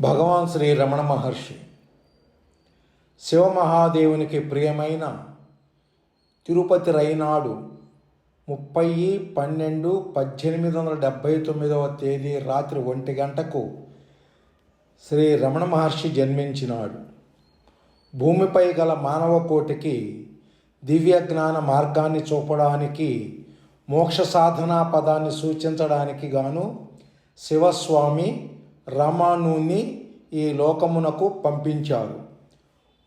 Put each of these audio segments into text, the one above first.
భగవాన్ శ్రీ రమణ మహర్షి శివమహాదేవునికి ప్రియమైన తిరుపతి రైనాడు ముప్పై పన్నెండు పద్దెనిమిది వందల డెబ్భై తొమ్మిదవ తేదీ రాత్రి ఒంటి గంటకు శ్రీ రమణ మహర్షి జన్మించినాడు. భూమిపై గల మానవ కోటికి దివ్య జ్ఞాన మార్గాన్ని చూపడానికి మోక్ష సాధనా పదాన్ని సూచించడానికి గాను శివస్వామి రమణుని ఈ లోకమునకు పంపించారు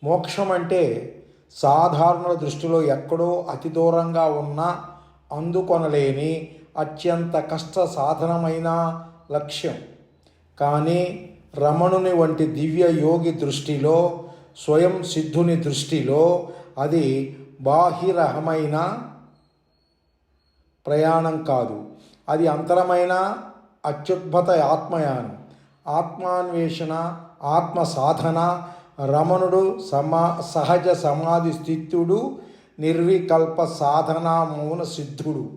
మోక్షం అంటే సాధారణ దృష్టిలో ఎక్కడో అతి దూరంగా ఉన్న అందుకొనలేని అత్యంత కష్ట సాధనమైన లక్ష్యం. కానీ రమణుని వంటి దివ్య యోగి దృష్టిలో స్వయం సిద్ధుని దృష్టిలో అది బాహిరహమైన ప్రయాణం కాదు. అది అంతరమైన అత్యుద్భుత ఆత్మయానం. ఆత్మాన్వేషణ ఆత్మ సాధన రమణుడు సమా సహజ సమాధి స్థితుడు నిర్వికల్ప సాధన మౌన సిద్ధుడు.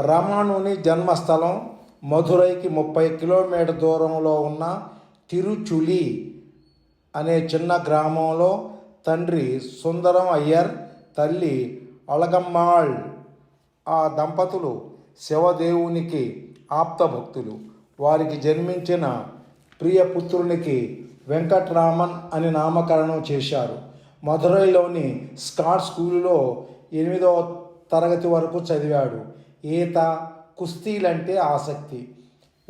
రమణుని జన్మస్థలం మధురైకి ముప్పై కిలోమీటర్ దూరంలో ఉన్న తిరుచులి అనే చిన్న గ్రామంలో తండ్రి సుందరం అయ్యర్ తల్లి అలగమ్మాళ్ ఆ దంపతులు శివదేవునికి ఆప్తభక్తులు. వారికి జన్మించిన ప్రియపుత్రునికి వెంకట్రామన్ అని నామకరణం చేశారు. మధురైలోని స్కాట్ స్కూలులో ఎనిమిదవ తరగతి వరకు చదివాడు. ఈత కుస్తీలంటే ఆసక్తి.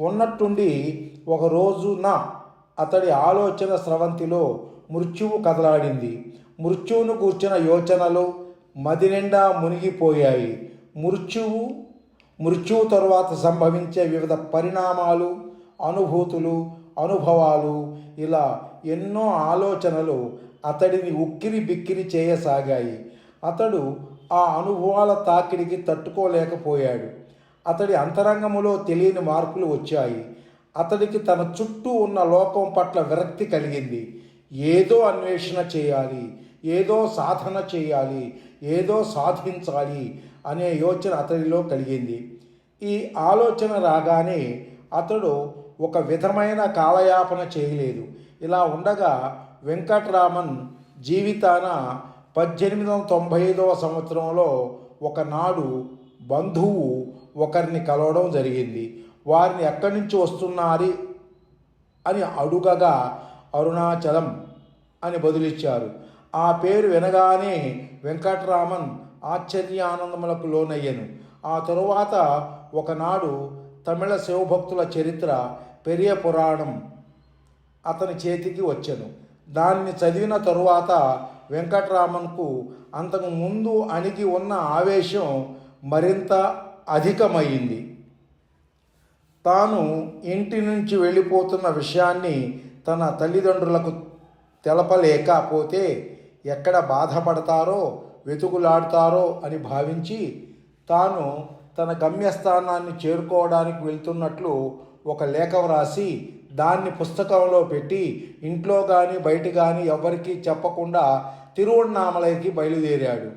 ఉన్నట్టుండి ఒకరోజున అతడి ఆలోచన స్రవంతిలో మృత్యువు కదలాడింది. మృత్యువును కూర్చిన యోచనలు మదినిండా మునిగిపోయాయి. మృత్యువు మృత్యువు తరువాత సంభవించే వివిధ పరిణామాలు అనుభూతులు అనుభవాలు ఇలా ఎన్నో ఆలోచనలు అతడిని ఉక్కిరి బిక్కిరి చేయసాగాయి. అతడు ఆ అనుభవాల తాకిడికి తట్టుకోలేకపోయాడు. అతడి అంతరంగములో తెలియని మార్పులు వచ్చాయి. అతడికి తన చుట్టూ ఉన్న లోకం పట్ల విరక్తి కలిగింది. ఏదో అన్వేషణ చేయాలి ఏదో సాధన చేయాలి ఏదో సాధించాలి అనే యోచన అతడిలో కలిగింది. ఈ ఆలోచన రాగానే అతడు ఒక విధమైన కాలయాపన చేయలేదు. ఇలా ఉండగా వెంకట్రామన్ జీవితాన పద్దెనిమిది వందల తొంభై ఐదవ సంవత్సరంలో ఒకనాడు బంధువు ఒకరిని కలవడం జరిగింది. వారిని ఎక్కడి నుంచి వస్తున్నారు అని అడుగగా అరుణాచలం అని బదులిచ్చారు. ఆ పేరు వినగానే వెంకట్రామన్ ఆశ్చర్యానందములకు లోనయ్యను. ఆ తరువాత ఒకనాడు తమిళ శివభక్తుల చరిత్ర పెరియ పురాణం అతని చేతికి వచ్చెను. దాన్ని చదివిన తరువాత వెంకట్రామన్కు అంతకు ముందు అణిగి ఉన్న ఆవేశం మరింత అధికమైంది. తాను ఇంటి నుంచి వెళ్ళిపోతున్న విషయాన్ని తన తల్లిదండ్రులకు తెలపలేకపోతే ఎక్కడ బాధపడతారో వెతుకులాడతారో అని భావించి తాను తన గమ్యస్థానాన్ని చేరుకోవడానికి వెళ్తున్నట్లు ఒక లేఖ వ్రాసి దాన్ని పుస్తకంలో పెట్టి ఇంట్లో కానీ బయట కానీ ఎవరికీ చెప్పకుండా తిరువణామలైకి బయలుదేరాడు.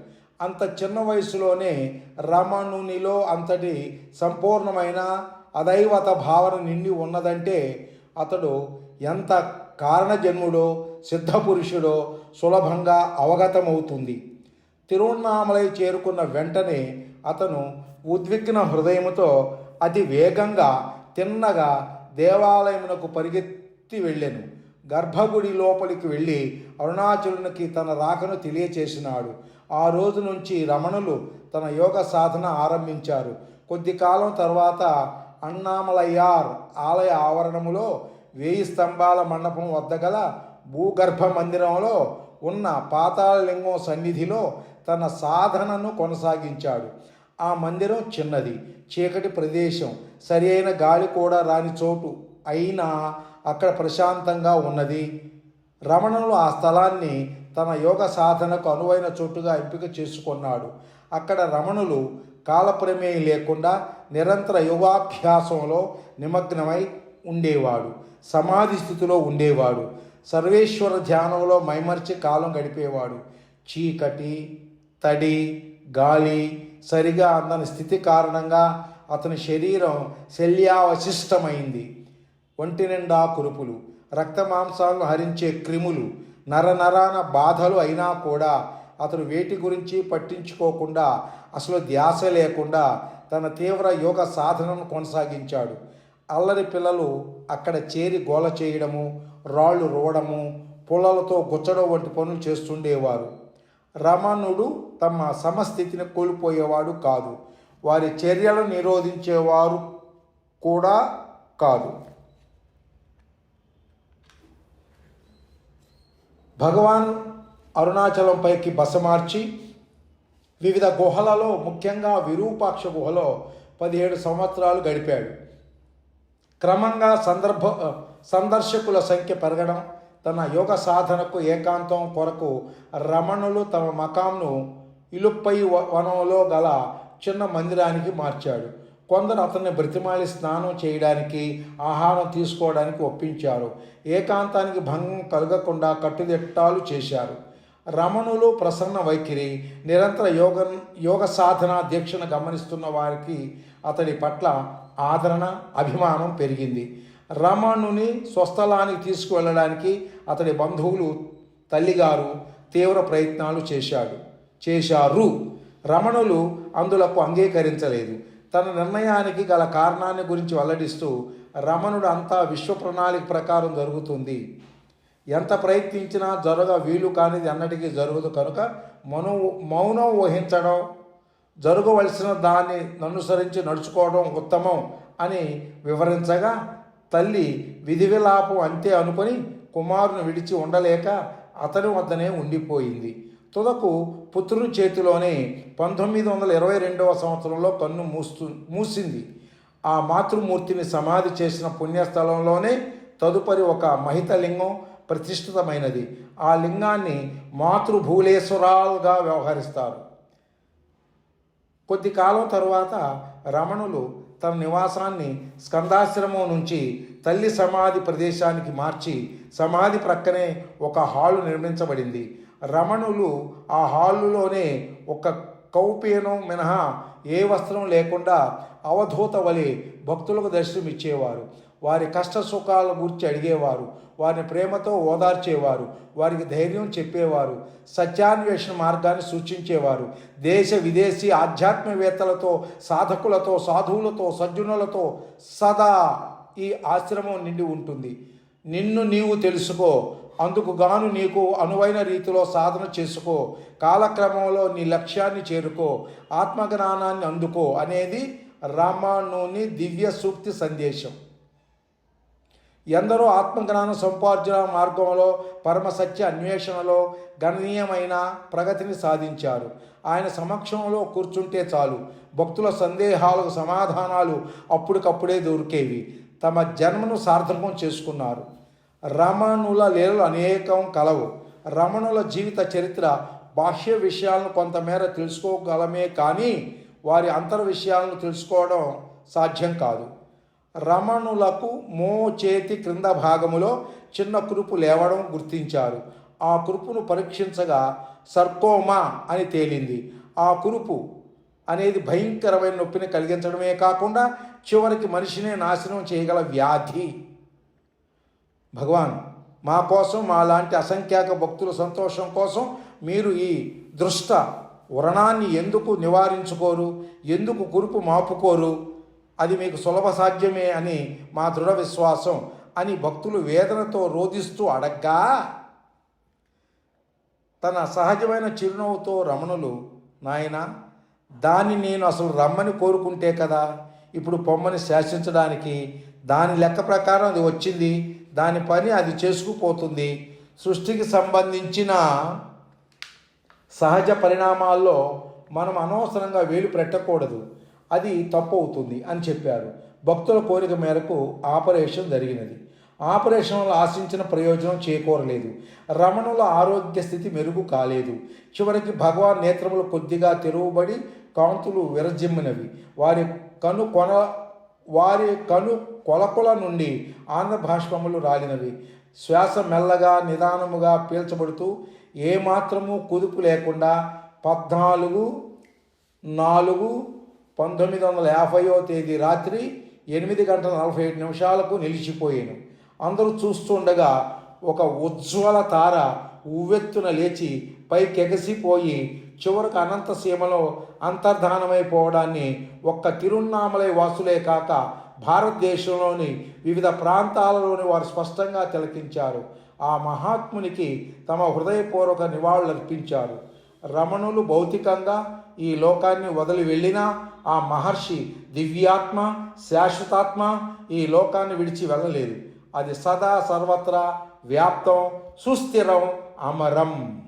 అంత చిన్న వయసులోనే రమణునిలో అంతటి సంపూర్ణమైన అదైవత భావన నిండి ఉన్నదంటే అతడు ఎంత కారణజన్ముడో సిద్ధపురుషుడో సులభంగా అవగతమవుతుంది. తిరువణామలై చేరుకున్న వెంటనే అతను ఉద్విగ్న హృదయముతో అతి వేగంగా తిన్నగా దేవాలయమునకు పరిగెత్తి వెళ్ళెను. గర్భగుడి లోపలికి వెళ్ళి అరుణాచలునికి తన రాకను తెలియచేసినాడు. ఆ రోజు నుంచి రమణులు తన యోగ సాధన ఆరంభించారు. కొద్ది కాలం తర్వాత అన్నామలయ్యార్ ఆలయ ఆవరణములో వేయి స్తంభాల మండపం వద్ద గల భూగర్భ మందిరంలో ఉన్న పాతాళలింగం సన్నిధిలో తన సాధనను కొనసాగించాడు. ఆ మందిరం చిన్నది చీకటి ప్రదేశం. సరి అయిన గాలి కూడా రాని చోటు. అయినా అక్కడ ప్రశాంతంగా ఉన్నది. రమణులు ఆ స్థలాన్ని తన యోగ సాధనకు అనువైన చోటుగా ఎంపిక చేసుకున్నాడు. అక్కడ రమణులు కాలప్రమేయం లేకుండా నిరంతర యోగాభ్యాసంలో నిమగ్నమై ఉండేవాడు. సమాధి స్థితిలో ఉండేవాడు. సర్వేశ్వర ధ్యానంలో మైమర్చి కాలం గడిపేవాడు. చీకటి తడి గాలి సరిగా అందని స్థితి కారణంగా అతని శరీరం శల్యావశిష్టమైంది. ఒంటి నిండా కురుపులు రక్త మాంసాలను హరించే క్రిములు నరనరాన బాధలు అయినా కూడా అతను వేటి గురించి పట్టించుకోకుండా అసలు ధ్యాస లేకుండా తన తీవ్ర యోగ సాధనను కొనసాగించాడు. అల్లరి పిల్లలు అక్కడ చేరి గోల చేయడము రాళ్ళు రోవడము పుల్లలతో గుచ్చడం వంటి పనులు చేస్తుండేవారు. రమణుడు తమ సమస్థితిని కోల్పోయేవాడు కాదు. వారి చర్యలను నిరోధించేవారు కూడా కాదు. భగవాన్ అరుణాచలంపైకి బసమార్చి బస మార్చి వివిధ గుహలలో ముఖ్యంగా విరూపాక్ష గుహలో పదిహేడు సంవత్సరాలు గడిపాడు. క్రమంగా సందర్భ సందర్శకుల సంఖ్య పెరగడం తన యోగ సాధనకు ఏకాంతం కొరకు రమణులు తమ మకాంను ఇలుప్పై వనంలో గల చిన్న మందిరానికి మార్చాడు. కొందరు అతన్ని బ్రతిమాలి స్నానం చేయడానికి ఆహారం తీసుకోవడానికి ఒప్పించారు. ఏకాంతానికి భంగం కలగకుండా కట్టుదిట్టాలు చేశారు. రమణులు ప్రసన్న వైఖరి నిరంతర యోగ యోగ సాధన దీక్షను గమనిస్తున్న వారికి అతడి పట్ల ఆదరణ అభిమానం పెరిగింది. రమణుని స్వస్థలానికి తీసుకువెళ్ళడానికి అతడి బంధువులు తల్లిగారు తీవ్ర ప్రయత్నాలు చేశాడు. చేశారు. రమణులు అందులకు అంగీకరించలేదు. తన నిర్ణయానికి గల కారణాన్ని గురించి వెల్లడిస్తూ రమణుడు అంతా విశ్వ ప్రణాళిక ప్రకారం జరుగుతుంది. ఎంత ప్రయత్నించినా జరగ వీలు కానిది అన్నటికీ జరగదు కనుక మనం మౌనం వహించడం జరగవలసిన దాన్ని అనుసరించి నడుచుకోవడం ఉత్తమం అని వివరించగా తల్లి విధి విలాపం అంతే అనుకొని కుమారుని విడిచి ఉండలేక అతని వద్దనే ఉండిపోయింది. తుదకు పుత్రుని చేతిలోనే పంతొమ్మిది వందల ఇరవై రెండవ సంవత్సరంలో కన్ను మూస్తు మూసింది. ఆ మాతృమూర్తిని సమాధి చేసిన పుణ్యస్థలంలోనే తదుపరి ఒక మహిత లింగం ప్రతిష్ఠితమైనది. ఆ లింగాన్ని మాతృభూలేశ్వరాలుగా వ్యవహరిస్తారు. కొద్ది కాలం తరువాత రమణులు తన నివాసాన్ని స్కందాశ్రమం నుంచి తల్లి సమాధి ప్రదేశానికి మార్చి సమాధి ప్రక్కనే ఒక హాలు నిర్మించబడింది. రమణులు ఆ హాలులోనే ఒక కౌపీనం మినహా ఏ వస్త్రం లేకుండా అవధూత వలె భక్తులకు దర్శనమిచ్చేవారు. వారి కష్ట సుఖాల గురించి అడిగేవారు వారిని ప్రేమతో ఓదార్చేవారు వారికి ధైర్యం చెప్పేవారు సత్యాన్వేషణ మార్గాన్ని సూచించేవారు దేశ విదేశీ ఆధ్యాత్మవేత్తలతో సాధకులతో సాధువులతో సజ్జనులతో సదా ఈ ఆశ్రమం నిండి ఉంటుంది. నిన్ను నీవు తెలుసుకో అందుకు గాను నీకు అనువైన రీతిలో సాధన చేసుకో కాలక్రమంలో నీ లక్ష్యాన్ని చేరుకో ఆత్మజ్ఞానాన్ని అందుకో అనేది రామానుని దివ్య సూక్తి సందేశం. ఎందరో ఆత్మజ్ఞాన సంపార్జన మార్గంలో పరమసత్య అన్వేషణలో గణనీయమైన ప్రగతిని సాధించారు. ఆయన సమక్షంలో కూర్చుంటే చాలు. భక్తుల సందేహాలకు సమాధానాలు అప్పటికప్పుడే దొరికేవి. తమ జన్మను సార్థకం చేసుకున్నారు. రమణుల లీలలు అనేకం కలవు. రమణుల జీవిత చరిత్ర బాహ్య విషయాలను కొంతమేర తెలుసుకోగలమే కానీ వారి అంతర్ విషయాలను తెలుసుకోవడం సాధ్యం కాదు. రమణులకు మో చేతి క్రింద భాగములో చిన్న కురుపు లేవడం గుర్తించారు. ఆ కురుపును పరీక్షించగా సర్కోమా అని తేలింది. ఆ కురుపు అనేది భయంకరమైన నొప్పిని కలిగించడమే కాకుండా చివరికి మనిషినే నాశనం చేయగల వ్యాధి. భగవాన్ మా కోసం మా లాంటి అసంఖ్యాక భక్తుల సంతోషం కోసం మీరు ఈ దృష్ట వ్రణాన్ని ఎందుకు నివారించుకోరు? ఎందుకు కురుపు మాపుకోరు? అది మీకు సులభ సాధ్యమే అని మా దృఢ విశ్వాసం అని భక్తులు వేదనతో రోధిస్తూ అడగ్గా తన సహజమైన చిరునవ్వుతో రమణులు నాయన దాన్ని నేను అసలు రమ్మని కోరుకుంటే కదా? ఇప్పుడు పొమ్మని శాసించడానికి దాని లెక్క ప్రకారం అది వచ్చింది దాని పని అది చేసుకుపోతుంది. సృష్టికి సంబంధించిన సహజ పరిణామాల్లో మనం అనవసరంగా వేలు పెట్టకూడదు. అది తప్పు అవుతుంది అని చెప్పారు. భక్తుల కోరిక మేరకు ఆపరేషన్ జరిగినది. ఆపరేషన్ వల్ల ఆశించిన ప్రయోజనం చేకూరలేదు. రమణుల ఆరోగ్య స్థితి మెరుగు కాలేదు. చివరికి భగవాన్ నేత్రములు కొద్దిగా తెరువబడి కాంతులు విరజిమ్మినవి. వారి కను కొన వారి కను కొలకొల నుండి ఆంధ్రభాష్పములు రాలినవి. శ్వాస మెల్లగా నిదానముగా పీల్చబడుతూ ఏమాత్రము కుదుపు లేకుండా పద్నాలుగు నాలుగు పంతొమ్మిది వందల యాభైవ తేదీ రాత్రి ఎనిమిది గంటల నలభై ఏడు నిమిషాలకు నిలిచిపోయాను. అందరూ చూస్తుండగా ఒక ఉజ్వల తార ఉవ్వెత్తున లేచి పైకెగసిపోయి చివరకు అనంత సీమలో అంతర్ధానమైపోవడాన్ని ఒక్క తిరున్నామలై వాసులే కాక భారతదేశంలోని వివిధ ప్రాంతాలలోని వారు స్పష్టంగా తిలకించారు. ఆ మహాత్మునికి తమ హృదయపూర్వక నివాళులర్పించారు. రమణులు భౌతికంగా ఈ లోకాన్ని వదిలి వెళ్ళినా ఆ మహర్షి దివ్యాత్మ శాశ్వతాత్మ ఈ లోకాన్ని విడిచి వెళ్ళలేదు. అది సదా సర్వత్రా వ్యాప్తం సుస్థిరం అమరం.